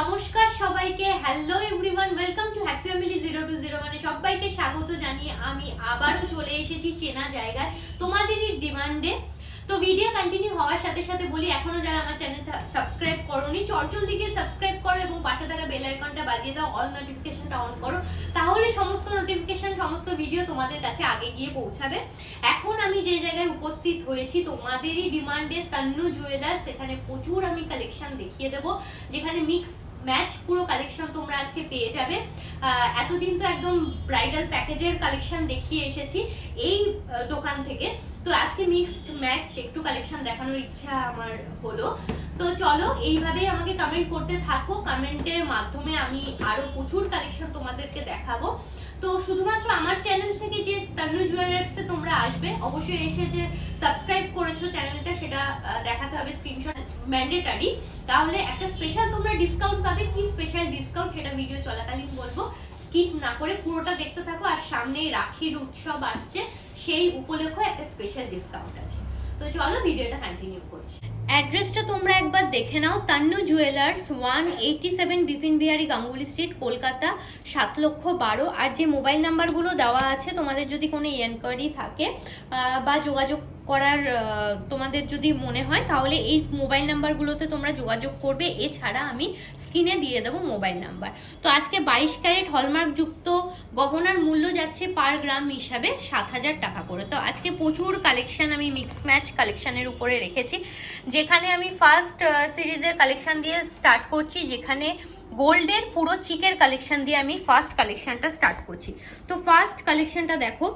নমস্কার সবাইকে। Hello everyone welcome to happy family zero two zero মানে সবাইকে স্বাগত জানিয়ে আমি আবারও চলে এসেছি চেনা জায়গায় তোমাদেরই ডিমান্ডে তো ভিডিও কন্টিনিউ হওয়ার সাথে সাথে বলি, এখনও যারা আমার চ্যানেল সাবস্ক্রাইব করোনি চটজল দিকে সাবস্ক্রাইব করো এবং পাশে থাকা বেল আইকনটা বাজিয়ে দাও অল নোটিফিকেশনটা অন করো। তাহলে সমস্ত নোটিফিকেশন সমস্ত ভিডিও তোমাদের কাছে আগে গিয়ে পৌঁছাবে। এখন আমি যে জায়গায় উপস্থিত হয়েছি, তোমাদেরই ডিমান্ডে তান্নু জুয়েলার্স সেখানে প্রচুর আমি কালেকশন দেখিয়ে দেবো। যেখানে মিক্স ম্যাচ পুরো কালেকশন তোমরা আজকে পেয়ে যাবে। এতদিন তো একদম ব্রাইডাল প্যাকেজের কালেকশন দেখিয়ে এসেছি এই দোকান থেকে। তো আজকে মিক্সড ম্যাচ একটু কালেকশন দেখানোর ইচ্ছা আমার হলো। তো চলো, এইভাবেই আমাকে কমেন্ট করতে থাকো। কমেন্টের মাধ্যমে আমি আরও প্রচুর কালেকশন তোমাদেরকে দেখাবো। তো শুধুমাত্র আমার চ্যানেল থেকে যে তান্নু জুয়েলার্সে তোমরা আসবে, অবশ্যই এসে যে সাবস্ক্রাইব করেছ চ্যানেলটা সেটা দেখাতে হবে স্ক্রিনশট ম্যান্ডেটারি তাহলে একটা স্পেশাল তোমরা ডিসকাউন্ট পাবে। কি স্পেশাল ডিসকাউন্ট সেটা ভিডিও চলাকালীন বলব। স্কিপ না করে পুরোটা দেখতে থাকো। আর সামনেই রাখির উৎসব আসছে। সেই উপলক্ষে একটা স্পেশাল ডিসকাউন্ট আছে। তো চলো ভিডিওটা কন্টিনিউ করছি। অ্যাড্রেসটা তোমরা একবার দেখে নাও, Tannu jewellers one eighty seven Bipin Bihari Ganguly street Kolkata, সাত লক্ষ বারো। আর যে মোবাইল নাম্বারগুলো দেওয়া আছে, তোমাদের যদি কোনো এনকোয়ারি থাকে বা যোগাযোগ করার তোমাদের যদি মনে হয়, তাহলে এই মোবাইল নাম্বারগুলোতে তোমরা যোগাযোগ করবে। এছাড়া আমি স্ক্রিনে দিয়ে দেবো মোবাইল নাম্বার তো আজকে বাইশ ক্যারেট হলমার্ক যুক্ত গহনার মূল্য যাচ্ছে পার গ্রাম হিসাবে সাত হাজার টাকা করে। তো আজকে প্রচুর কালেকশন আমি মিক্স ম্যাচ কালেকশানের উপরে রেখেছি। যেখানে আমি ফার্স্ট সিরিজের কালেকশন দিয়ে স্টার্ট করছি, যেখানে গোল্ডের পুরো চিকের কালেকশন দিয়ে আমি ফার্স্ট কালেকশনটা স্টার্ট করছি। তো ফার্স্ট কালেকশনটা দেখো,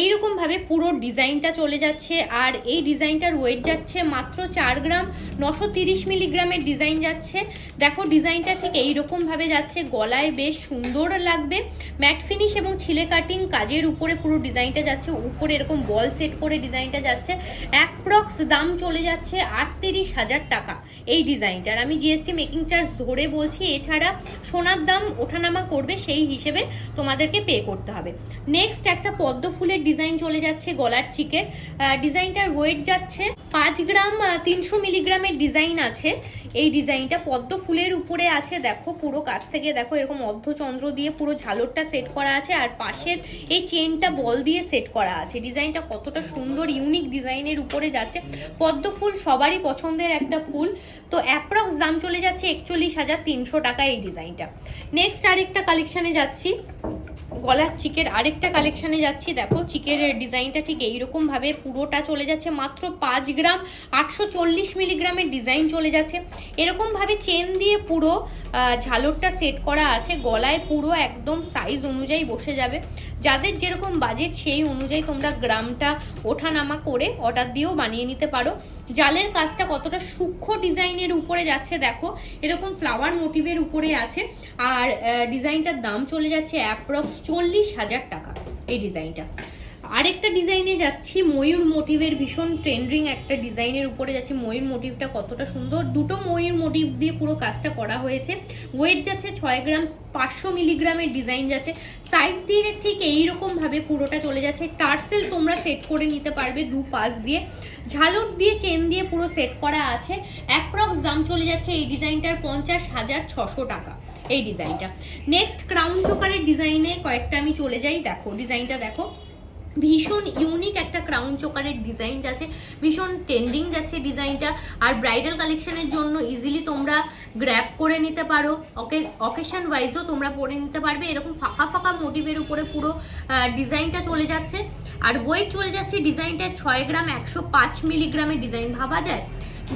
এইরকম ভাবে পুরো ডিজাইনটা চলে যাচ্ছে, আর এই ডিজাইনটার ওয়েট যাচ্ছে মাত্র চার গ্রাম, নশো তিরিশ মিলিগ্রামের ডিজাইন যাচ্ছে। দেখো ডিজাইনটা ঠিক এইরকম ভাবে যাচ্ছে, গলায় বেশ সুন্দর লাগবে। ম্যাট ফিনিশ এবং ছিলে কাটিং কাজের উপরে পুরো ডিজাইনটা যাচ্ছে, উপরে এরকম বল সেট করে ডিজাইনটা যাচ্ছে। অ্যাপ্রক্স দাম চলে যাচ্ছে আটত্রিশ হাজার টাকা এই ডিজাইনটার আমি জিএসটি মেকিং চার্জ ধরে বলছি, এছাড়া সোনার দাম ওঠানামা করবে সেই হিসেবে তোমাদেরকে পে করতে হবে। নেক্সট একটা পদ্ম ফুলের ডিজাইন চলে যাচ্ছে গলার চিকের ডিজাইনটার ওয়েট যাচ্ছে পাঁচ গ্রাম তিনশো মিলিগ্রামের ডিজাইন আছে। এই ডিজাইনটা পদ্ম ফুলের উপরে আছে, দেখো, পুরো কাছ থেকে, দেখো, এরকম অর্ধচন্দ্র দিয়ে পুরো ঝালরটা সেট করা আছে আর পাশের এই চেনটা বল দিয়ে সেট করা আছে। ডিজাইনটা কতটা সুন্দর, ইউনিক ডিজাইনের উপরে যাচ্ছে। পদ্ম ফুল সবারই পছন্দের একটা ফুল। তো অ্যাপ্রক্স দাম চলে যাচ্ছে একচল্লিশ হাজার তিনশো টাকা এই ডিজাইনটা। নেক্সট আরেকটা কালেকশানে যাচ্ছি। গলার চিকের আরেকটা কালেকশানে যাচ্ছি। দেখো, চিকের ডিজাইনটা ঠিক এইরকম ভাবে পুরোটা চলে যাচ্ছে, মাত্র পাঁচ গ্রাম, আটশো চল্লিশ মিলিগ্রামের ডিজাইন চলে যাচ্ছে। এরকম ভাবে চেন দিয়ে পুরো ঝালরটা সেট করা আছে, গলায় পুরো একদম সাইজ অনুযায়ী বসে যাবে। যাদের যেরকম বাজেট সেই অনুযায়ী তোমরা গ্রামটা ওঠানামা করে অর্ডার দিয়েও বানিয়ে নিতে পারো। জালের কাজটা কতটা সূক্ষ্ম ডিজাইনের উপরে যাচ্ছে দেখো, এরকম ফ্লাওয়ার মোটিভের উপরে আছে। আর ডিজাইনটার দাম চলে যাচ্ছে অ্যাপ্রক্স চল্লিশ হাজার টাকা এই ডিজাইনটা আরেকটা ডিজাইনে যাচ্ছি, ময়ূর মোটিভের ভীষণ ট্রেন্ডিং একটা ডিজাইনের উপরে যাচ্ছে। ময়ূর মোটিভটা কতটা সুন্দর? দুটো ময়ূর মোটিভ দিয়ে পুরো কাজটা করা হয়েছে। ওয়েট যাচ্ছে ছয় গ্রাম, পাঁচশো মিলিগ্রামের ডিজাইন যাচ্ছে। সাইড দিয়ে ঠিক এইরকমভাবে পুরোটা চলে যাচ্ছে। টার্সেল তোমরা সেট করে নিতে পারবে দু পাশ দিয়ে। ঝালর দিয়ে চেন দিয়ে পুরো সেট করা আছে। অ্যাপ্রক্স দাম চলে যাচ্ছে এই ডিজাইনটার পঞ্চাশ হাজার ছশো টাকা, এই ডিজাইনটা। নেক্সট ক্রাউন চোকারের ডিজাইনে কয়েকটা আমি চলে যাই। দেখো, ডিজাইনটা দেখো। ভীষণ ইউনিক একটা ক্রাউন চোকারের ডিজাইন যাচ্ছে, ভীষণ ট্রেন্ডিং যাচ্ছে ডিজাইনটা আর ব্রাইডাল কালেকশনের জন্য ইজিলি তোমরা গ্র্যাপ করে নিতে পারো। ওকে অকেশন ওয়াইজও তোমরা পরে নিতে পারবে। এরকম ফাঁকা ফাঁকা মোটিভের উপরে পুরো ডিজাইনটা চলে যাচ্ছে। আর ওয়েট চলে যাচ্ছে ডিজাইনটা ছয় গ্রাম একশো পাঁচ মিলিগ্রামের ডিজাইন ভাবা যায়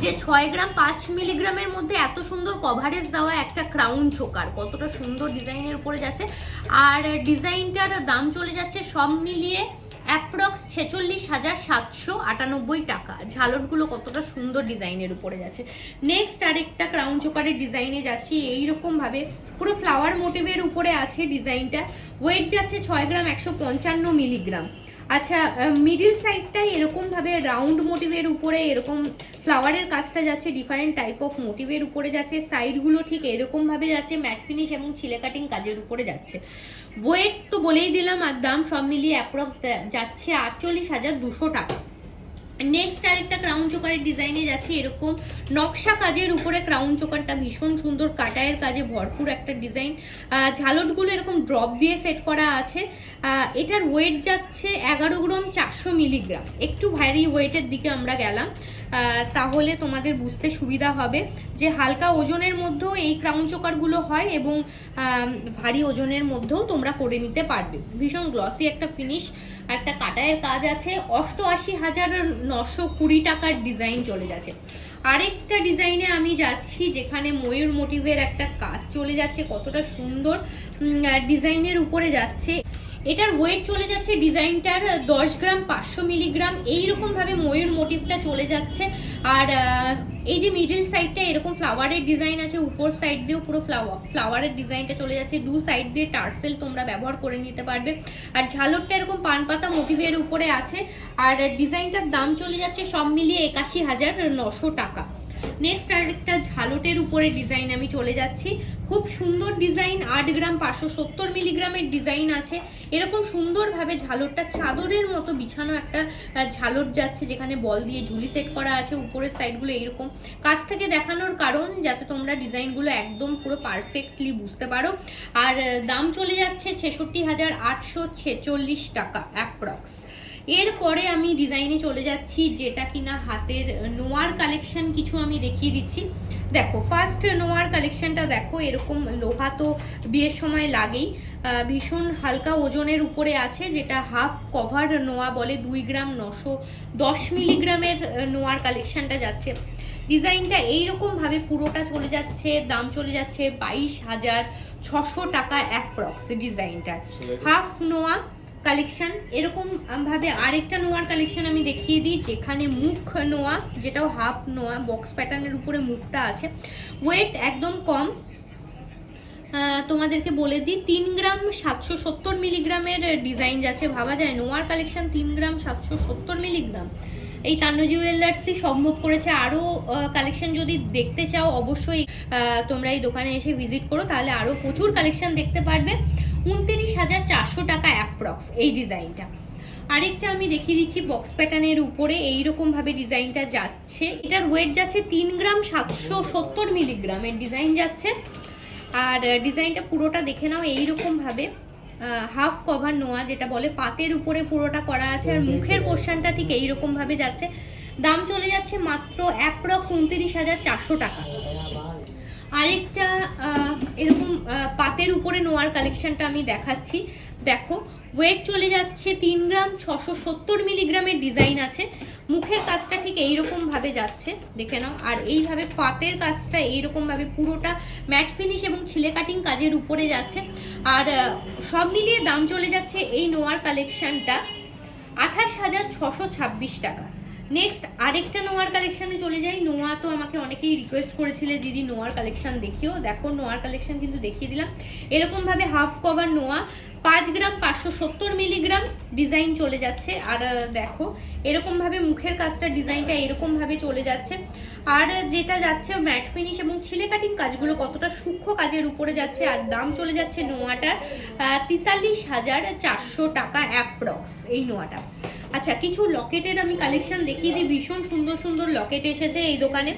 যে ছয় গ্রাম পাঁচ মিলিগ্রামের মধ্যে এত সুন্দর কভারেজ দেওয়া একটা ক্রাউন চোকার কতটা সুন্দর ডিজাইনের উপরে যাচ্ছে। আর ডিজাইনটার দাম চলে যাচ্ছে সব মিলিয়ে অ্যাপ্রক্স ছেচল্লিশ হাজার সাতশো আটানব্বই টাকা। ঝালরগুলো কতটা সুন্দর ডিজাইনের উপরে যাচ্ছে। নেক্সট আরেকটা ক্রাউন চোকারের ডিজাইনে যাচ্ছি। এইরকম ভাবে পুরো ফ্লাওয়ার মোটিভের উপরে আছে ডিজাইনটা। ওয়েট যাচ্ছে ছয় গ্রাম একশো পঞ্চান্ন মিলিগ্রাম আচ্ছা মিডিল সাইডটাই এরকমভাবে রাউন্ড মোটিভের উপরে এরকম ফ্লাওয়ারের কাজটা যাচ্ছে। ডিফারেন্ট টাইপ অফ মোটিভের উপরে যাচ্ছে। সাইডগুলো ঠিক এরকমভাবে যাচ্ছে। ম্যাট ফিনিশ এবং ছিলে কাটিং কাজের উপরে যাচ্ছে। ওয়েট তো বলেই দিলাম আর দাম সব মিলিয়ে অ্যাপ্রক্স যাচ্ছে আটচল্লিশ হাজার দুশো টাকা। নেক্সট আরেকটা ক্রাউন চোকারের ডিজাইনে যাচ্ছে এরকম নকশা কাজের উপরে ক্রাউন চোকারটা ভীষণ সুন্দর কাটায়ের কাজে ভরপুর একটা ডিজাইন ঝালটগুলো এরকম ড্রপ দিয়ে সেট করা আছে। এটার ওয়েট যাচ্ছে এগারো গ্রাম চারশো মিলিগ্রাম। একটু ভারী ওয়েটের দিকে আমরা গেলাম। তাহলে তোমাদের বুঝতে সুবিধা হবে যে হালকা ওজনের মধ্যেও এই ক্রাউন চোকারগুলো হয় এবং ভারী ওজনের মধ্যেও তোমরা করে নিতে পারবে। ভীষণ গ্লসি একটা ফিনিশ একটা কাটায়ের কাজ আছে। অষ্টআশি হাজার নশো কুড়ি টাকার ডিজাইন চলে যাচ্ছে। আরেকটা ডিজাইনে আমি যাচ্ছি যেখানে ময়ূর মোটিভের একটা কাজ চলে যাচ্ছে, কতটা সুন্দর। ডিজাইনের উপরে যাচ্ছে এটার ওয়েট চলে যাচ্ছে ডিজাইনটার দশ গ্রাম, পাঁচশো মিলিগ্রাম এইরকম ভাবে ময়ূর মোটিভটা চলে যাচ্ছে। আর এই যে মিডিল সাইডটা এরকম ফ্লাওয়ারের ডিজাইন আছে, উপর সাইড দিয়েও পুরো ফ্লাওয়ার ফ্লাওয়ারের ডিজাইনটা চলে যাচ্ছে। দু সাইড দিয়ে টার্সেল তোমরা ব্যবহার করে নিতে পারবে। আর ঝালরটা এরকম পান পাতা মোটিভের উপরে আছে। আর ডিজাইনটার দাম চলে যাচ্ছে সব মিলিয়ে একাশি হাজার নশো টাকা। নেক্সট আরেকটা ঝালটের উপরে ডিজাইন আমি চলে যাচ্ছি। খুব সুন্দর ডিজাইন আট গ্রাম পাঁচশো সত্তর মিলিগ্রামের ডিজাইন আছে। এরকম সুন্দরভাবে ঝালরটা চাদরের মতো বিছানো একটা ঝালর যাচ্ছে, যেখানে বল দিয়ে ঝুলি সেট করা আছে, উপরের সাইডগুলো এইরকম কাছ থেকে দেখানোর কারণ, যাতে তোমরা ডিজাইনগুলো একদম পুরো পারফেক্টলি বুঝতে পারো। আর দাম চলে যাচ্ছে ছেষট্টি হাজার আটশো ছেচল্লিশ টাকা অ্যাপ্রক্স এরপরে আমি ডিজাইনে চলে যাচ্ছি যেটা কিনা হাতের নোয়ার কালেকশন কিছু আমি দেখিয়ে দিচ্ছি। দেখো ফার্স্ট নোয়ার কালেকশনটা দেখো এরকম লোহা তো বিয়ের সময় লাগেই। ভীষণ হালকা ওজনের উপরে আছে যেটা হাফ কভার নোয়া বলে দুই গ্রাম নশো দশ মিলিগ্রামের নোয়ার কালেকশনটা যাচ্ছে। ডিজাইনটা এইরকমভাবে পুরোটা চলে যাচ্ছে দাম চলে যাচ্ছে বাইশ হাজার ছশো টাকা অ্যাপ্রক্স ডিজাইনটার হাফ নোয়া কালেকশন এরকম ভাবে আরেকটা নোয়ার কালেকশন আমি দেখিয়ে দিই, যেখানে মুখ নোয়া, যেটাও হাফ নোয়া বক্স প্যাটার্নের উপরে মুখটা আছে। ওয়েট একদম কম। তোমাদেরকে বলে দিই, তিন গ্রাম সাতশো সত্তর মিলিগ্রামের ডিজাইন যাচ্ছে, ভাবা যায়? নোয়ার কালেকশন তিন গ্রাম সাতশো সত্তর মিলিগ্রাম এই তান্ন জুয়েলার্সই সম্ভব করেছে আরও কালেকশন যদি দেখতে চাও, অবশ্যই তোমরা এই দোকানে এসে ভিজিট করো, তাহলে আরও প্রচুর কালেকশন দেখতে পারবে। উনত্রিশ হাজার চারশো টাকা অ্যাপ্রক্স এই ডিজাইনটা। আরেকটা আমি দেখিয়ে দিচ্ছি বক্স প্যাটার্নের উপরে এইরকম ভাবে ডিজাইনটা যাচ্ছে। এটার ওয়েট যাচ্ছে তিন গ্রাম সাতশো সত্তর মিলিগ্রামের ডিজাইন যাচ্ছে। আর ডিজাইনটা পুরোটা দেখে নাও এইরকম ভাবে হাফ কভার নোয়া যেটা বলে পাতের উপরে পুরোটা করা আছে আর মুখের পোর্শনটা ঠিক এইরকম ভাবে যাচ্ছে। দাম চলে যাচ্ছে মাত্র অ্যাপ্রক্স উনত্রিশ হাজার চারশো টাকা। আরেকটা এরকম পাতের উপরে নোয়ার কালেকশনটা আমি দেখাচ্ছি। দেখো ওয়েট চলে যাচ্ছে তিন গ্রাম ছশো সত্তর মিলিগ্রামের ডিজাইন আছে। মুখের কাজটা ঠিক এইরকম ভাবে যাচ্ছে, দেখে নাও। আর এইভাবে পাতের কাজটা এইরকম ভাবে পুরোটা ম্যাট ফিনিশ এবং ছিলে কাটিং কাজের উপরে যাচ্ছে। আর সব মিলিয়ে দাম চলে যাচ্ছে এই নোয়ার কালেকশানটা আঠাশ হাজার ছশো ছাব্বিশ টাকা। নেক্সট আরেকটা নোয়ার কালেকশানে চলে যাই। নোয়া তো আমাকে অনেকেই রিকোয়েস্ট করেছিলে, দিদি নোয়ার কালেকশন দেখিও। দেখো নোয়ার কালেকশন কিন্তু দেখিয়ে দিলাম। এরকমভাবে হাফ কভার নোয়া পাঁচ গ্রাম পাঁচশো সত্তর মিলিগ্রাম ডিজাইন চলে যাচ্ছে। আর দেখো এরকমভাবে মুখের কাজটা ডিজাইনটা এরকমভাবে চলে যাচ্ছে। আর, যেটা যাচ্ছে ম্যাট ফিনিশ এবং ছিলে কাটিং কাজগুলো কতটা সূক্ষ্ম কাজের উপরে যাচ্ছে আর দাম চলে যাচ্ছে নোয়াটার তেতাল্লিশ হাজার চারশো টাকা অ্যাপ্রক্স এই নোয়াটা আচ্ছা কিছু লকেটের আমি কালেকশন দেখিয়ে দিই। ভীষণ সুন্দর সুন্দর লকেট এসেছে এই দোকানে।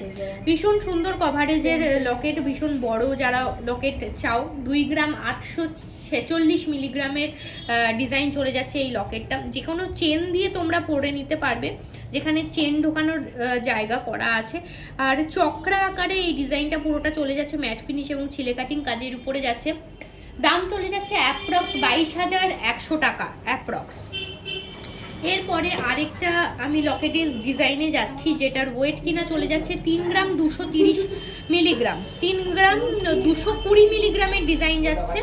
ভীষণ সুন্দর কভারেজের লকেট, ভীষণ বড় যারা লকেট চাও, দুই গ্রাম আটশো ছেচল্লিশ মিলিগ্রামের ডিজাইন চলে যাচ্ছে এই লকেটটা। যে কোনো চেন দিয়ে তোমরা পরে নিতে পারবে। যেখানে চেন ঢোকানোর জায়গা করা আছে। আর চক্রা আকারে এই ডিজাইনটা পুরোটা চলে যাচ্ছে ম্যাট ফিনিশ এবং ছিলে কাটিং কাজের উপরে যাচ্ছে। দাম চলে যাচ্ছে অ্যাপ্রক্স বাইশ হাজার একশো টাকা অ্যাপ্রক্স এরপরে আরেকটা আমি লকেটের ডিজাইনে যাচ্ছি, যেটার ওয়েট কিনা চলে যাচ্ছে তিন গ্রাম দুশো তিরিশ মিলিগ্রাম তিন গ্রাম দুশো কুড়ি মিলিগ্রামের ডিজাইন যাচ্ছে।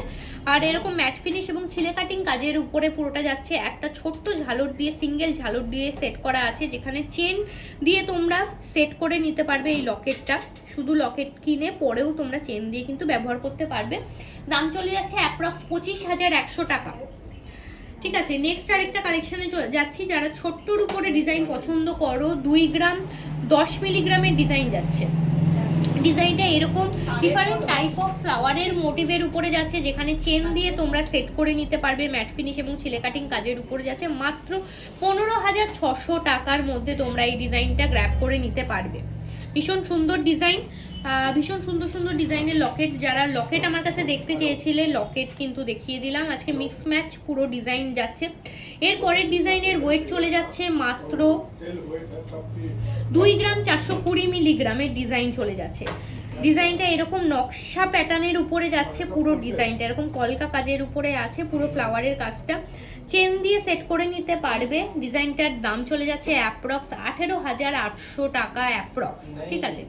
আর এরকম ম্যাট ফিনিশ এবং ছিলে কাটিং কাজের উপরে পুরোটা যাচ্ছে। একটা ছোট্ট ঝালর দিয়ে সিঙ্গেল ঝালর দিয়ে সেট করা আছে, যেখানে চেন দিয়ে তোমরা সেট করে নিতে পারবে এই লকেটটা। শুধু লকেট কিনে পরেও তোমরা চেন দিয়ে কিন্তু ব্যবহার করতে পারবে। দাম চলে যাচ্ছে অ্যাপ্রক্স পঁচিশ হাজার একশো টাকা। ঠিক আছে নেক্সট আরেকটা কালেকশনে যাচ্ছি, যারা ছোট্টর উপরে ডিজাইন পছন্দ করো, দুই গ্রাম, দশ মিলিগ্রামের ডিজাইন যাচ্ছে। ডিজাইনটা এরকম ডিফারেন্ট টাইপ অফ ফ্লাওয়ারের মোটিভের উপরে যাচ্ছে, যেখানে চেন দিয়ে তোমরা সেট করে নিতে পারবে ম্যাট ফিনিশ এবং ছিলে কাটিং কাজের উপরে যাচ্ছে, মাত্র পনেরো হাজার ছশো টাকার মধ্যে তোমরা এই ডিজাইনটা গ্র্যাপ করে নিতে পারবে। ভীষণ সুন্দর ডিজাইন ভীষণ সুন্দর সুন্দর ডিজাইনের লকেট, যারা লকেট আমার কাছে দেখতে চেয়েছিলে, লকেট কিন্তু দেখিয়ে দিলাম। আজকে মিক্স ম্যাচ পুরো ডিজাইন যাচ্ছে। এর পরের ডিজাইনের ওয়েট চলে যাচ্ছে মাত্র দুই গ্রাম চারশো কুড়ি মিলিগ্রামের ডিজাইন চলে যাচ্ছে। ডিজাইনটা এরকম নকশা প্যাটার্নের উপরে যাচ্ছে, পুরো ডিজাইনটা। এরকম কলকা কাজের উপরে আছে, পুরো ফ্লাওয়ারের কাজটা। চেন দিয়ে সেট করে নিতে পারবে। ডিজাইনটার দাম চলে যাচ্ছে অ্যাপ্রক্স আঠেরো হাজার আটশো টাকা অ্যাপ্রক্স ঠিক আছে?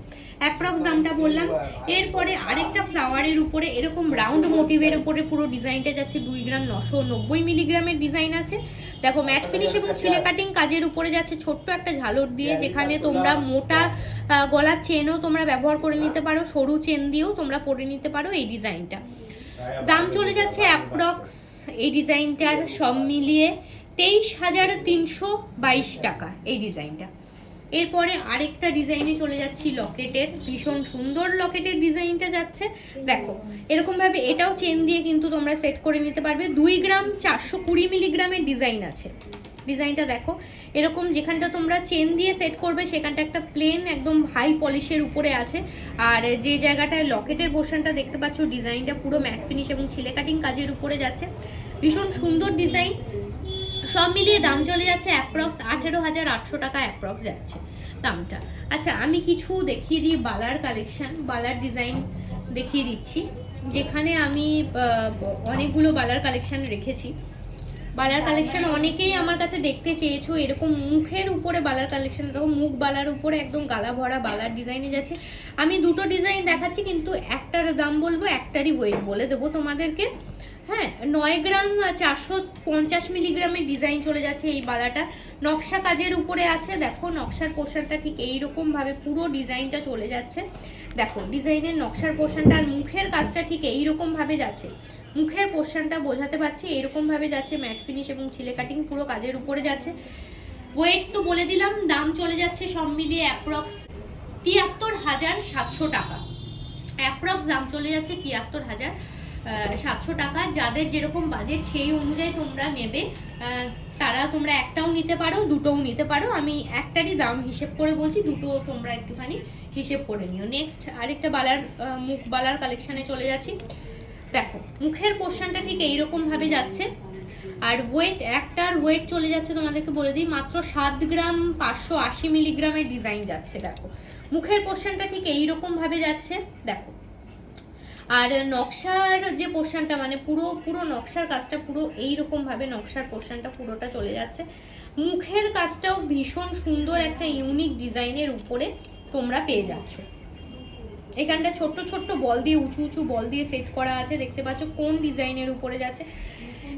অ্যাপ্রক্স দামটা বললাম। এরপরে আরেকটা ফ্লাওয়ারের উপরে এরকম রাউন্ড মোটিভের উপরে পুরো ডিজাইনটা যাচ্ছে দুই গ্রাম নশো নব্বই মিলিগ্রামের ডিজাইন আছে। দেখো ম্যাট ফিনিশ এবং ছিলে কাটিং কাজের উপরে যাচ্ছে ছোট্ট একটা ঝালর দিয়ে, যেখানে তোমরা মোটা গলার চেনও তোমরা ব্যবহার করে নিতে পারো, সরু চেন দিয়েও তোমরা পরে নিতে পারো এই ডিজাইনটা দাম চলে যাচ্ছে অ্যাপ্রক্স এই ডিজাইনটার সব মিলিয়ে তেইশ হাজার তিনশো বাইশ টাকা এই ডিজাইনটা এরপরে আরেকটা ডিজাইনে চলে যাচ্ছি লকেটের। ভীষণ সুন্দর লকেটের ডিজাইনটা যাচ্ছে। দেখো এরকম ভাবে এটাও চেন দিয়ে কিন্তু তোমরা সেট করে নিতে পারবে। দুই গ্রাম চারশো কুড়ি মিলিগ্রামের ডিজাইন আছে। ডিজাইনটা দেখো, এরকম যেখানটা তোমরা চেন দিয়ে সেট করবে, সেখানটা একটা প্লেন একদম হাই পলিশের উপরে আছে। আর যে জায়গাটায় লকেটের পোর্শনটা দেখতে পাচ্ছ, ডিজাইনটা পুরো ম্যাট ফিনিশ এবং ছিলে কাটিং কাজের উপরে যাচ্ছে। ভীষণ সুন্দর ডিজাইন। সব মিলিয়ে দাম চলে যাচ্ছে অ্যাপ্রক্স আঠেরো হাজার আটশো টাকা অ্যাপ্রক্স যাচ্ছে দামটা। আচ্ছা আমি কিছু দেখিয়ে দিই বালার কালেকশন বালার ডিজাইন দেখিয়ে দিচ্ছি। যেখানে আমি অনেকগুলো বালার কালেকশান রেখেছি। বালার কালেকশান অনেকেই আমার কাছে দেখতে চেয়েছো, এরকম মুখের উপরে বালার কালেকশন দেখো, মুখ বালার উপরে একদম গালা ভরা বালার ডিজাইনে যাচ্ছে। আমি দুটো ডিজাইন দেখাচ্ছি, কিন্তু একটার দাম বলব, একটারই ওয়েট বলে দেবো তোমাদেরকে। হ্যাঁ নয় গ্রাম চারশো পঞ্চাশ মিলিগ্রামের ডিজাইন চলে যাচ্ছে এই বালাটা। নকশা কাজের উপরে আছে, দেখো, নকশার পোর্শনটা ঠিক এইরকম ভাবে পুরো ডিজাইনটা চলে যাচ্ছে। দেখো, ডিজাইনের নকশার পোর্শনটা আর মুখের কাজটা ঠিক এইরকম ভাবে যাচ্ছে। মুখের পোর্শনটা বোঝাতে পারছি এরকম ভাবে যাচ্ছে, ম্যাট ফিনিশ এবং ছিলে কাটিং পুরো কাজের উপরে যাচ্ছে। ওয়েট তো বলে দিলাম, দাম চলে যাচ্ছে সব মিলিয়ে অ্যাপ্রক্স তিয়াত্তর হাজার সাতশো টাকা। অ্যাপ্রক্স দাম চলে যাচ্ছে তিয়াত্তর হাজার সাতশো টাকা। যাদের যেরকম বাজেট সেই অনুযায়ী তোমরা নেবে। তারা তোমরা একটাও নিতে পারো, দুটোও নিতে পারো। আমি একটারই দাম হিসেব করে বলছি, দুটো তোমরা একটুখানি হিসেব করে নিও। নেক্সট আরেকটা বালার মুখ বালার কালেকশানে চলে যাচ্ছি। দেখো, মুখের পোর্শনটা ঠিক এইরকম ভাবে যাচ্ছে। আর ওয়েট একটার ওয়েট চলে যাচ্ছে তোমাদেরকে বলে দিই। মাত্র সাত গ্রাম পাঁচশো আশি মিলিগ্রামের ডিজাইন যাচ্ছে, দেখো। মুখের পোর্শনটা ঠিক এইরকম ভাবে যাচ্ছে। দেখো আর নকশার যে পোর্শনটা মানে পুরো পুরো নকশার কাজটা, পুরো এইরকম ভাবে নকশার পোর্শনটা পুরোটা চলে যাচ্ছে। মুখের কাজটাও ভীষণ সুন্দর একটা ইউনিক ডিজাইনের উপরে তোমরা পেয়ে যাচ্ছ। এখানটা ছোট্ট ছোট্ট বল দিয়ে, উঁচু উঁচু বল দিয়ে সেট করা আছে, দেখতে পাচ্ছ কোন ডিজাইনের উপরে যাচ্ছে।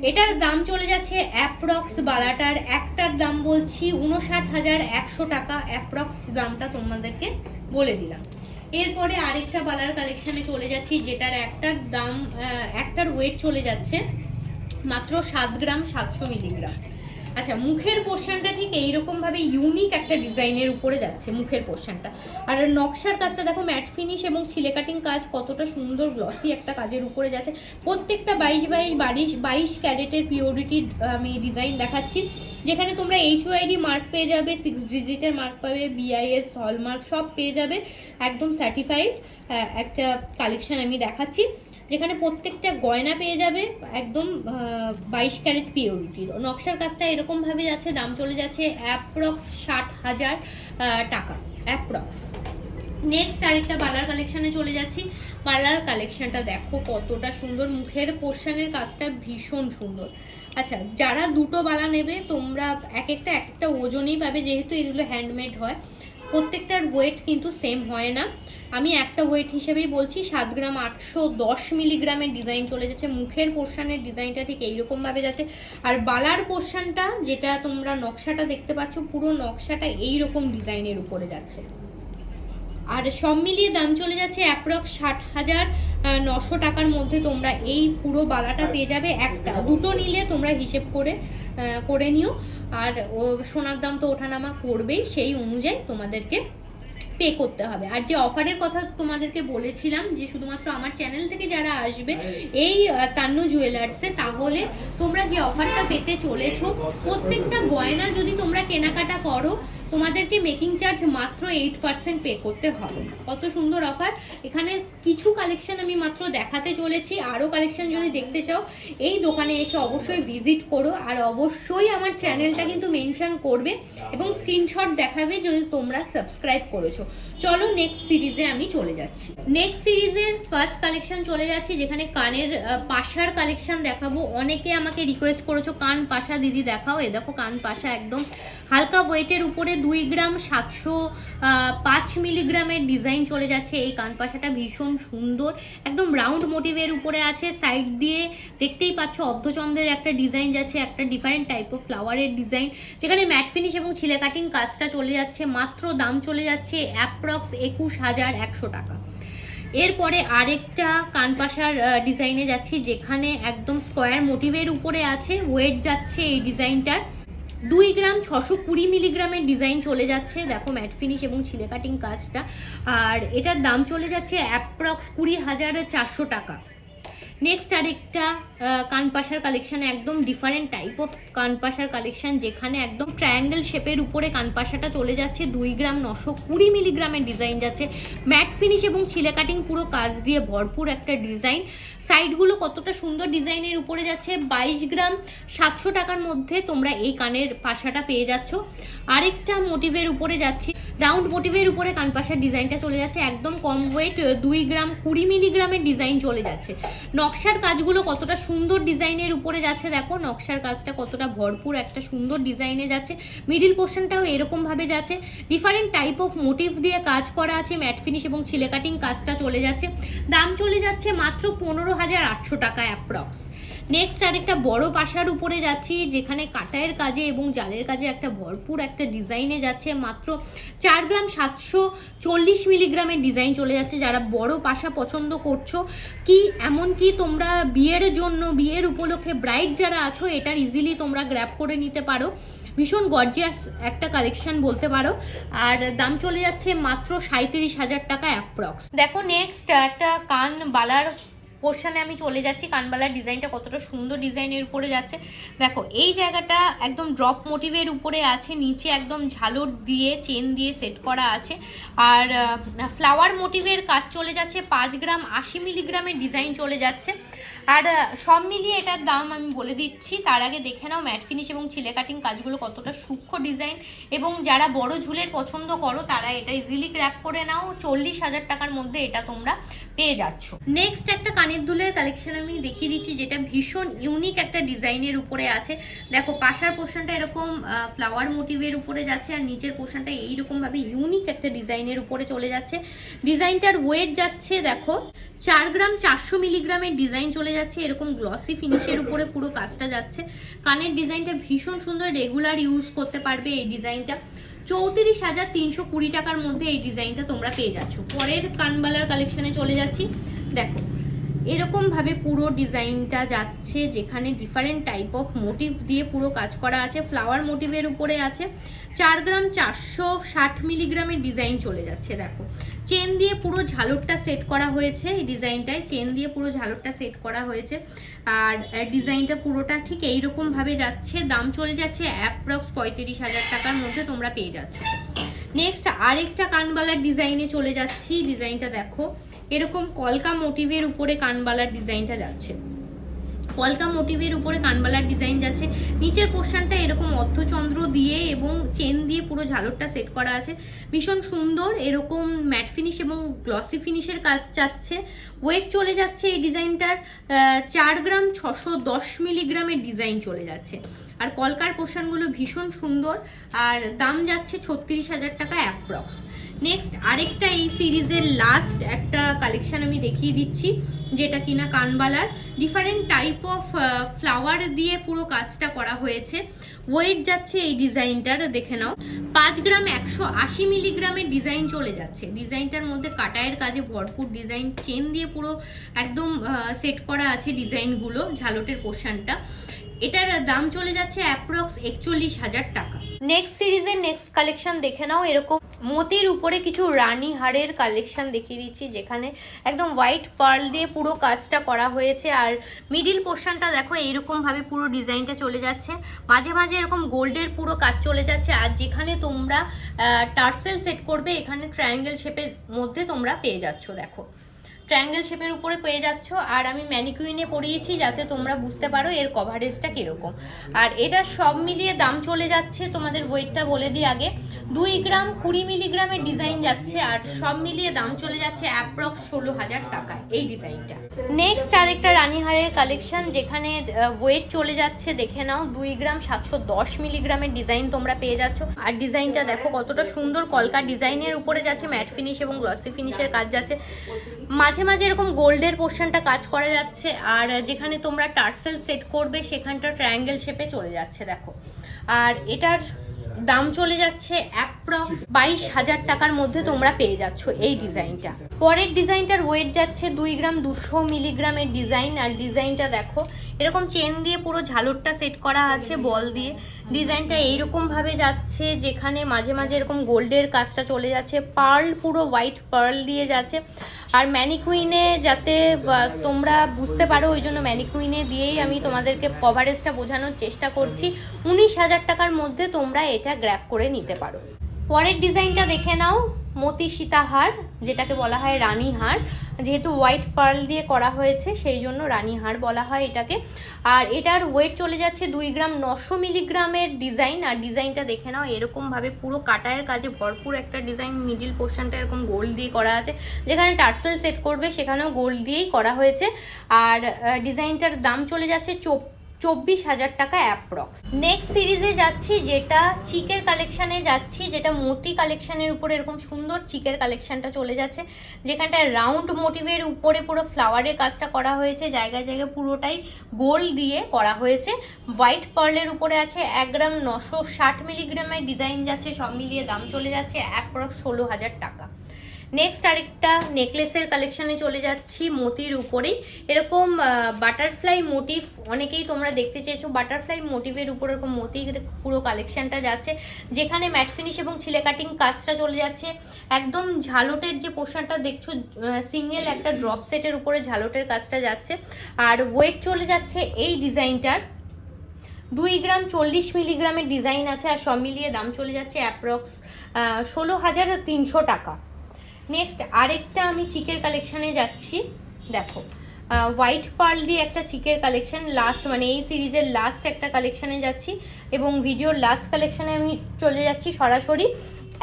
এটার দাম চলে যাচ্ছে অ্যাপ্রক্স বালাটার, একটার দাম বলছি উনষাট হাজার একশো টাকা অ্যাপ্রক্স দামটা তোমাদেরকে বলে দিলাম। এরপরে আরেকটা বালার কালেকশানে চলে যাচ্ছি, যেটার একটার দাম একটার ওয়েট চলে যাচ্ছে মাত্র সাত গ্রাম সাতশো মিলিগ্রাম আচ্ছা মুখের পোর্শনটা ঠিক এইরকম ভাবে ইউনিক একটা ডিজাইনের উপরে যাচ্ছে মুখের পোর্শনটা আর নকশার কাজটা দেখো ম্যাট ফিনিশ এবং ছিলে কাটিং কাজ কতটা সুন্দর গ্লসি একটা কাজের উপরে যাচ্ছে। প্রত্যেকটা বাইশ বাইশ বাইশ বাইশ ক্যারেটের পিওরিটির আমি ডিজাইন দেখাচ্ছি। যেখানে তোমরা এইচ ওয়াইডি মার্ক পেয়ে যাবে সিক্স ডিজিটের মার্ক পাবে বিআইএস হলমার্ক সব পেয়ে যাবে, একদম সার্টিফাইড একটা কালেকশন আমি দেখাচ্ছি। যেখানে প্রত্যেকটা গয়না পেয়ে যাবে, একদম বাইশ ক্যারেট পিওরিটির নকশার কাজটা এরকমভাবে যাচ্ছে, দাম চলে যাচ্ছে অ্যাপ্রক্স ষাট হাজার টাকা অ্যাপ্রক্স নেক্সট আরেকটা পার্লার কালেকশানে চলে যাচ্ছি। পার্লার কালেকশানটা দেখো কতটা সুন্দর, মুখের পোর্শনের কাজটা ভীষণ সুন্দর। আচ্ছা যারা দুটো বালা নেবে, তোমরা এক একটা এক একটা ওজনই পাবে, যেহেতু এগুলো হ্যান্ডমেড হয়। প্রত্যেকটার ওয়েট কিন্তু সেম হয় না। আমি একটা ওয়েট হিসেবেই বলছি, সাত গ্রাম আটশো দশ মিলিগ্রামের ডিজাইন চলে যাচ্ছে। মুখের পোর্শনের ডিজাইনটা ঠিক এইরকমভাবে যাচ্ছে। আর বালার পোর্শনটা যেটা তোমরা নকশাটা দেখতে পাচ্ছ, পুরো নকশাটা এইরকম ডিজাইনের উপরে যাচ্ছে। আর সব মিলিয়ে দাম চলে যাচ্ছে অ্যাপ্রক্স ষাট হাজার নশো টাকার মধ্যে তোমরা এই পুরো বালাটা পেয়ে যাবে একটা। দুটো নিলে তোমরা হিসেব করে করে নিও। আর ও সোনার দাম তো ওঠানামা করবেই, সেই অনুযায়ী তোমাদেরকে পে করতে হবে। আর যে অফারের কথা তোমাদেরকে বলেছিলাম যে শুধুমাত্র আমার চ্যানেল থেকে যারা আসবে এই তান্নু জুয়েলার্সে তাহলে তোমরা যে অফারটা পেতে চলেছ, প্রত্যেকটা গয়না যদি তোমরা কেনাকাটা করো তোমাদেরকে মেকিং চার্জ মাত্র এইট পার্সেন্ট পে করতে হবে। কত সুন্দর অফার এখানে কিছু কালেকশন আমি মাত্র দেখাতে চলেছি। আরও কালেকশন যদি দেখতে চাও, এই দোকানে এসে অবশ্যই ভিজিট করো। আর অবশ্যই আমার চ্যানেলটা কিন্তু মেনশন করবে এবং স্ক্রিনশট দেখাবে যদি তোমরা সাবস্ক্রাইব করেছ। চলো নেক্সট সিরিজে আমি চলে যাচ্ছি। নেক্সট সিরিজের ফার্স্ট কালেকশন চলে যাচ্ছি, যেখানে কানের পাশার কালেকশন দেখাবো। অনেকে আমাকে রিকোয়েস্ট করেছ, কান পাশা দিদি, দেখাও। এ দেখো, কান পাশা একদম হালকা ওয়েটের উপরে দুই গ্রাম সাতশো পাঁচ মিলিগ্রামের ডিজাইন চলে যাচ্ছে। এই কান পাশাটা ভীষণ সুন্দর, একদম রাউন্ড মোটিভের উপরে আছে। সাইড দিয়ে দেখতেই পাচ্ছ, অর্ধচন্দ্রের একটা ডিজাইন যাচ্ছে, একটা ডিফারেন্ট টাইপ অফ ফ্লাওয়ারের ডিজাইন যেখানে ম্যাট ফিনিশ এবং ছিলে কাটিং কাজটা চলে যাচ্ছে। মাত্র দাম চলে যাচ্ছে অ্যাপ্রক্স একুশ হাজার একশো টাকা। এরপরে আরেকটা কানপাশার ডিজাইনে যাচ্ছি, যেখানে একদম স্কোয়ার মোটিভের উপরে আছে ওয়েট যাচ্ছে এই ডিজাইনটার দুই গ্রাম ছশো কুড়ি মিলিগ্রামের ডিজাইন চলে যাচ্ছে, দেখো ম্যাট ফিনিশ এবং ছিলে কাটিং কাজটা। আর এটার দাম চলে যাচ্ছে অ্যাপ্রক্স কুড়ি হাজার চারশো টাকা। নেক্সট আরেকটা কানপাশার কালেকশন একদম ডিফারেন্ট টাইপ অফ কানপাশার কালেকশন যেখানে একদম ট্রায়াঙ্গেল শেপের উপরে কানপাশাটা চলে যাচ্ছে। দুই গ্রাম নশো কুড়ি মিলিগ্রামের ডিজাইন যাচ্ছে। ম্যাট ফিনিশ এবং ছিলে কাটিং পুরো কাজ দিয়ে ভরপুর একটা ডিজাইন সাইডগুলো কতটা সুন্দর ডিজাইনের উপরে যাচ্ছে। বাইশ গ্রাম সাতশো টাকার মধ্যে তোমরা এই কানের পাশাটা পেয়ে যাচ্ছ। আরেকটা মোটিভের উপরে যাচ্ছি। রাউন্ড মোটিভের উপরে কানপাশার ডিজাইনটা চলে যাচ্ছে। একদম কম ওয়েট দুই গ্রাম কুড়ি মিলিগ্রামের ডিজাইন চলে যাচ্ছে। নকশার কাজগুলো কতটা সুন্দর ডিজাইনের উপরে যাচ্ছে, দেখো নকশার কাজটা কতটা ভরপুর, একটা সুন্দর ডিজাইনে যাচ্ছে। মিডিল পোর্শনটাও এরকমভাবে যাচ্ছে। ডিফারেন্ট টাইপ অফ মোটিভ দিয়ে কাজ করা আছে ম্যাট ফিনিশ এবং ছিলে কাটিং কাজটা চলে যাচ্ছে। দাম চলে যাচ্ছে মাত্র পনেরো হাজার আটশো টাকা অ্যাপ্রক্স নেক্সট আরেকটা বড় পাশার উপরে যাচ্ছি, যেখানে কাটায়ের কাজে এবং জালের কাজে একটা ভরপুর একটা ডিজাইনে যাচ্ছে। মাত্র চার গ্রাম সাতশো চল্লিশ মিলিগ্রামের ডিজাইন চলে যাচ্ছে। যারা বড় পাশা পছন্দ করছ, কি এমন কি তোমরা বিয়ের জন্য, বিয়ের উপলক্ষে ব্রাইড যারা আছো, এটার ইজিলি তোমরা গ্র্যাব করে নিতে পারো। ভীষণ গর্জিয়াস একটা কালেকশন বলতে পারো। আর দাম চলে যাচ্ছে মাত্র সাঁত্রিশ হাজার টাকা অ্যাপ্রক্স দেখো নেক্সট একটা কান বালার পোর্শনে আমি চলে যাচ্ছি। কানবালার ডিজাইনটা কতটা সুন্দর ডিজাইনের উপরে যাচ্ছে। দেখো, এই জায়গাটা একদম ড্রপ মোটিভের উপরে আছে। নিচে একদম ঝালর দিয়ে চেন দিয়ে সেট করা আছে। আর ফ্লাওয়ার মোটিভের কাজ চলে যাচ্ছে। পাঁচ গ্রাম, আশি মিলিগ্রামের ডিজাইন চলে যাচ্ছে। আর সব মিলিয়ে এটার দাম আমি বলে দিচ্ছি। তার আগে দেখে নাও ম্যাট ফিনিশ এবং ছিলে কাটিং কাজগুলো কতটা সূক্ষ্ম ডিজাইন এবং যারা বড় ঝুলের পছন্দ করো, তারা এটা ইজিলি ক্র্যাপ করে নাও। চল্লিশ হাজার টাকার মধ্যে এটা তোমরা পেয়ে যাচ্ছ। নেক্সট একটা কানের দুলের কালেকশন আমি দেখিয়ে দিচ্ছি, যেটা ভীষণ ইউনিক একটা ডিজাইনের উপরে আছে। দেখো, পাশার পোর্শনটা এরকম ফ্লাওয়ার মোটিভের উপরে যাচ্ছে আর নিচের পোর্শনটা এইরকম ভাবে ইউনিক একটা ডিজাইনের উপরে চলে যাচ্ছে। ডিজাইনটার ওয়েট যাচ্ছে, দেখো, চার গ্রাম চারশো মিলিগ্রামের ডিজাইন চলে যাচ্ছে। এরকম গ্লসি ফিনিশের উপরে পুরো কাজটা যাচ্ছে। কানের ডিজাইনটা ভীষণ সুন্দর রেগুলার ইউজ করতে পারবে এই ডিজাইনটা। চৌত্রিশ হাজার তিনশো কুড়ি টাকার মধ্যে এই ডিজাইনটা তোমরা পেয়ে যাচ্ছ। পরের কানবালার কালেকশানে চলে যাচ্ছি। দেখো, এরকমভাবে পুরো ডিজাইনটা যাচ্ছে যেখানে ডিফারেন্ট টাইপ অফ মোটিভ দিয়ে পুরো কাজ করা আছে ফ্লাওয়ার মোটিভের উপরে আছে। চার গ্রাম চারশো ষাট মিলিগ্রামের ডিজাইন চলে যাচ্ছে, দেখো। চেন দিয়ে পুরো ঝালরটা সেট করা হয়েছে, এই ডিজাইনটায়। চেন দিয়ে পুরো ঝালরটা সেট করা হয়েছে। আর ডিজাইনটা পুরোটা ঠিক এইরকমভাবে যাচ্ছে, দাম চলে যাচ্ছে অ্যাপ্রক্স পঁয়ত্রিশ হাজার টাকার মধ্যে তোমরা পেয়ে যাচ্ছ। নেক্সট আরেকটা কানবালার ডিজাইনে চলে যাচ্ছি। ডিজাইনটা দেখো, এরকম কলকা মোটিভের উপরে কানবালার ডিজাইনটা যাচ্ছে। কলকা মোটিভের উপরে কানবালার ডিজাইন যাচ্ছে। নিচের পোর্শনটা এরকম অর্ধচন্দ্র দিয়ে এবং চেন দিয়ে পুরো ঝালরটা সেট করা আছে। ভীষণ সুন্দর, এরকম ম্যাট ফিনিশ এবং গ্লসি ফিনিশের কাজ চাচ্ছে ওয়েট চলে যাচ্ছে এই ডিজাইনটার। চার গ্রাম ছশো দশ মিলিগ্রামের ডিজাইন চলে যাচ্ছে। আর কলকার পোর্শনগুলো ভীষণ সুন্দর। আর দাম যাচ্ছে ছত্রিশ হাজার টাকা অ্যাপ্রক্স। নেক্সট আরেকটা এই সিরিজের লাস্ট একটা কালেকশন আমি দেখিয়ে দিচ্ছি, যেটা কিনা কানবালার। ডিফারেন্ট টাইপ অফ ফ্লাওয়ার দিয়ে পুরো কাজটা করা হয়েছে। ওয়েট যাচ্ছে এই ডিজাইনটার দেখে নাও। পাঁচ গ্রাম একশো আশি মিলিগ্রামের ডিজাইন চলে যাচ্ছে। ডিজাইনটার মধ্যে কাটায়ের কাজে ভরপুর ডিজাইন চেন দিয়ে পুরো একদম সেট করা আছে ডিজাইনগুলো ঝালটের পোর্শনটা এটার দাম চলে যাচ্ছে অ্যাপ্রক্স একচল্লিশ হাজার টাকা। নেক্সট সিরিজের নেক্সট কালেকশন দেখে নাও, এরকম মতির উপরে কিছু রানী হারের কালেকশন দেখিয়ে দিচ্ছি, যেখানে একদম হোয়াইট পার্ল দিয়ে পুরো কাজটা করা হয়েছে। আর মিডিল পোর্শনটা দেখো, এইরকমভাবে পুরো ডিজাইনটা চলে যাচ্ছে। মাঝে মাঝে এরকম গোল্ডের পুরো কাজ চলে যাচ্ছে। আর যেখানে তোমরা টার্সেল সেট করবে, এখানে ট্রায়াঙ্গেল শেপের মধ্যে তোমরা পেয়ে যাচ্ছ, দেখো। ট্রায়াঙ্গেল শেপের উপরে পেয়ে যাচ্ছ। আর আমি ম্যানিকুইনে পরিয়েছি যাতে তোমরা বুঝতে পারো এর কভারেজটা কীরকম। আর এটা সব মিলিয়ে দাম চলে যাচ্ছে, তোমাদের ওয়েটটা বলে দিই আগে। দুই গ্রাম কুড়ি মিলিগ্রামের ডিজাইন যাচ্ছে আর সব মিলিয়ে দাম চলে যাচ্ছে অ্যাপ্রক্স ষোলো হাজার টাকা এই ডিজাইনটা নেক্সট আরেকটা রানীহারের কালেকশন যেখানে ওয়েট চলে যাচ্ছে, দেখে নাও। দুই গ্রাম সাতশো দশ মিলিগ্রামের ডিজাইন তোমরা পেয়ে যাচ্ছ। আর ডিজাইনটা দেখো কতটা সুন্দর। কলকা ডিজাইনের উপরে যাচ্ছে ম্যাট ফিনিশ এবং গ্লসি ফিনিশের কাজ যাচ্ছে। মাঝে মাঝে এরকম গোল্ডের পোর্শনটা কাজ করা যাচ্ছে, আর যেখানে তোমরা টার্সেল সেট করবে সেখানটা ট্রায়াঙ্গেল শেপে চলে যাচ্ছে, দেখো। আর এটার দাম চলে যাচ্ছে অ্যাপ্রক্স বাইশ হাজার টাকার মধ্যে তোমরা পেয়ে যাচ্ছ এই ডিজাইনটা। পরের ডিজাইনটার ওয়েট যাচ্ছে দুই গ্রাম দুশো মিলিগ্রামের ডিজাইন, আর ডিজাইনটা দেখো, এরকম চেন দিয়ে পুরো ঝালরটা সেট করা আছে বল দিয়ে। ডিজাইনটা এইরকম ভাবে যাচ্ছে যেখানে মাঝে মাঝে এরকম গোল্ডের কাজটা চলে যাচ্ছে, পার্ল পুরো হোয়াইট পার্ল দিয়ে যাচ্ছে। আর ম্যানিকুইনে যাতে তোমরা বুঝতে পারো, ওই জন্য ম্যানিকুইনে দিয়েই আমি তোমাদেরকে কভারেজটা বোঝানোর চেষ্টা করছি। উনিশ হাজার টাকার মধ্যে তোমরা এটা গ্র্যাপ করে নিতে পারো। পরের ডিজাইনটা দেখে নাও মতি সীতাহার যেটাকে বলা হয় রানী হার যেহেতু হোয়াইট পার্ল দিয়ে করা হয়েছে, সেই জন্য রানী হাড় বলা হয় এটাকে। আর এটার ওয়েট চলে যাচ্ছে দুই গ্রাম নশো মিলিগ্রামের ডিজাইন আর ডিজাইনটা দেখে নাও, এরকমভাবে পুরো কাটায়ের কাজে ভরপুর একটা ডিজাইন মিডিল পোর্শনটা এরকম গোল্ড দিয়ে করা আছে। যেখানে টার্সেল সেট করবে, সেখানেও গোল্ড দিয়েই করা হয়েছে। আর ডিজাইনটার দাম চলে যাচ্ছে চোপ চব্বিশ হাজার টাকা অ্যাপ্রক্স নেক্সট সিরিজে যাচ্ছি, যেটা চিকের কালেকশানে যাচ্ছি, যেটা মোতি কালেকশানের উপরে এরকম সুন্দর চিকের কালেকশনটা চলে যাচ্ছে। যেখানটায় রাউন্ড মোটিভের উপরে পুরো ফ্লাওয়ারের কাজটা করা হয়েছে, জায়গায় জায়গায় পুরোটাই গোল দিয়ে করা হয়েছে। হোয়াইট পার্লের উপরে আছে এক গ্রাম নশো ষাট মিলিগ্রামের ডিজাইন যাচ্ছে, সব মিলিয়ে দাম চলে যাচ্ছে অ্যাপ্রক্স ষোলো হাজার টাকা। নেক্সট আরেকটা নেকলেসের কালেকশনে চলে যাচ্ছি, মতির উপরেই। এরকম বাটারফ্লাই মোটিভ অনেকেই তোমরা দেখতে চেয়েছো। বাটারফ্লাই মোটিভের উপর এরকম মতির পুরো কালেকশানটা যাচ্ছে, যেখানে ম্যাট ফিনিশ এবং ছিলে কাটিং কাজটা চলে যাচ্ছে। একদম ঝালটের যে পোশাকটা দেখছ সিঙ্গেল একটা ড্রপ সেটের উপরে ঝালটের কাজটা যাচ্ছে। আর ওয়েট চলে যাচ্ছে এই ডিজাইনটার। দুই গ্রাম চল্লিশ মিলিগ্রামের ডিজাইন আছে আর সব মিলিয়ে দাম চলে যাচ্ছে অ্যাপ্রক্স ষোলো হাজার তিনশো টাকা। নেক্সট আরেকটা আমি চিকের কালেকশানে যাচ্ছি। দেখো হোয়াইট পার্ল দিয়ে একটা চিকের কালেকশন লাস্ট মানে এই সিরিজের লাস্ট একটা কালেকশানে যাচ্ছি এবং ভিডিওর লাস্ট কালেকশানে আমি চলে যাচ্ছি সরাসরি।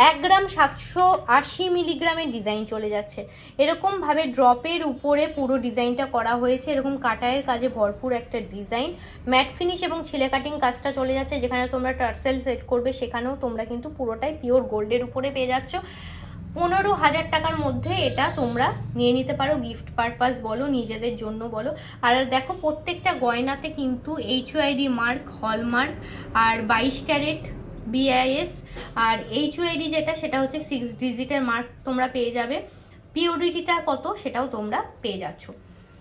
এক গ্রাম সাতশো আশি মিলিগ্রামের ডিজাইন চলে যাচ্ছে। এরকমভাবে ড্রপের উপরে পুরো ডিজাইনটা করা হয়েছে। এরকম কাটায়ের কাজে ভরপুর একটা ডিজাইন ম্যাট ফিনিশ এবং ছেলে কাটিং কাজটা চলে যাচ্ছে। যেখানে তোমরা টার্সেল সেট করবে, সেখানেও তোমরা কিন্তু পুরোটাই পিওর গোল্ডের উপরে পেয়ে যাচ্ছ। পনেরো হাজার টাকার মধ্যে এটা তোমরা নিয়ে নিতে পারো গিফট পারপাস বলো, নিজেদের জন্য বলো। আর দেখো, প্রত্যেকটা গয়নাতে কিন্তু এইচওআইডি মার্ক হলমার্ক আর বাইশ ক্যারেট বিআইএস আর এইচ এইচওআইডি যেটা, সেটা হচ্ছে সিক্স ডিজিটের মার্ক তোমরা পেয়ে যাবে। পিওরিটিটা কত, সেটাও তোমরা পেয়ে যাচ্ছ।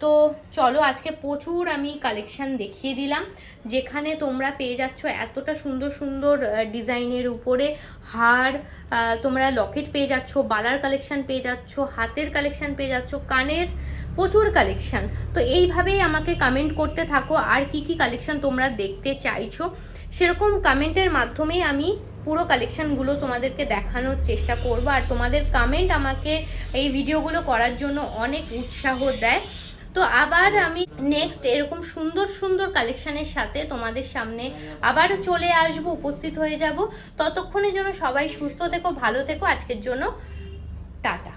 তো চলো আজকে প্রচুর আমি কালেকশান দেখিয়ে দিলাম। যেখানে তোমরা পেয়ে যাচ্ছ এতটা সুন্দর সুন্দর ডিজাইনের উপরে হার তোমরা লকেট পেয়ে যাচ্ছ, বালার কালেকশান পেয়ে যাচ্ছ, হাতের কালেকশান পেয়ে যাচ্ছ, কানের প্রচুর কালেকশান তো এইভাবেই আমাকে কমেন্ট করতে থাকো, আর কি কি কালেকশান তোমরা দেখতে চাইছো। সেরকম কমেন্টের মাধ্যমেই আমি পুরো কালেকশানগুলো তোমাদেরকে দেখানোর চেষ্টা করব। আর তোমাদের কমেন্ট আমাকে এই ভিডিওগুলো করার জন্য অনেক উৎসাহ দেয়। তো আবার আমি নেক্সট এরকম সুন্দর সুন্দর কালেকশনের সাথে তোমাদের সামনে আবার চলে আসব, উপস্থিত হয়ে যাব। ততক্ষণের জন্য সবাই সুস্থ থেকো, ভালো থেকো। আজকের জন্য টাটা।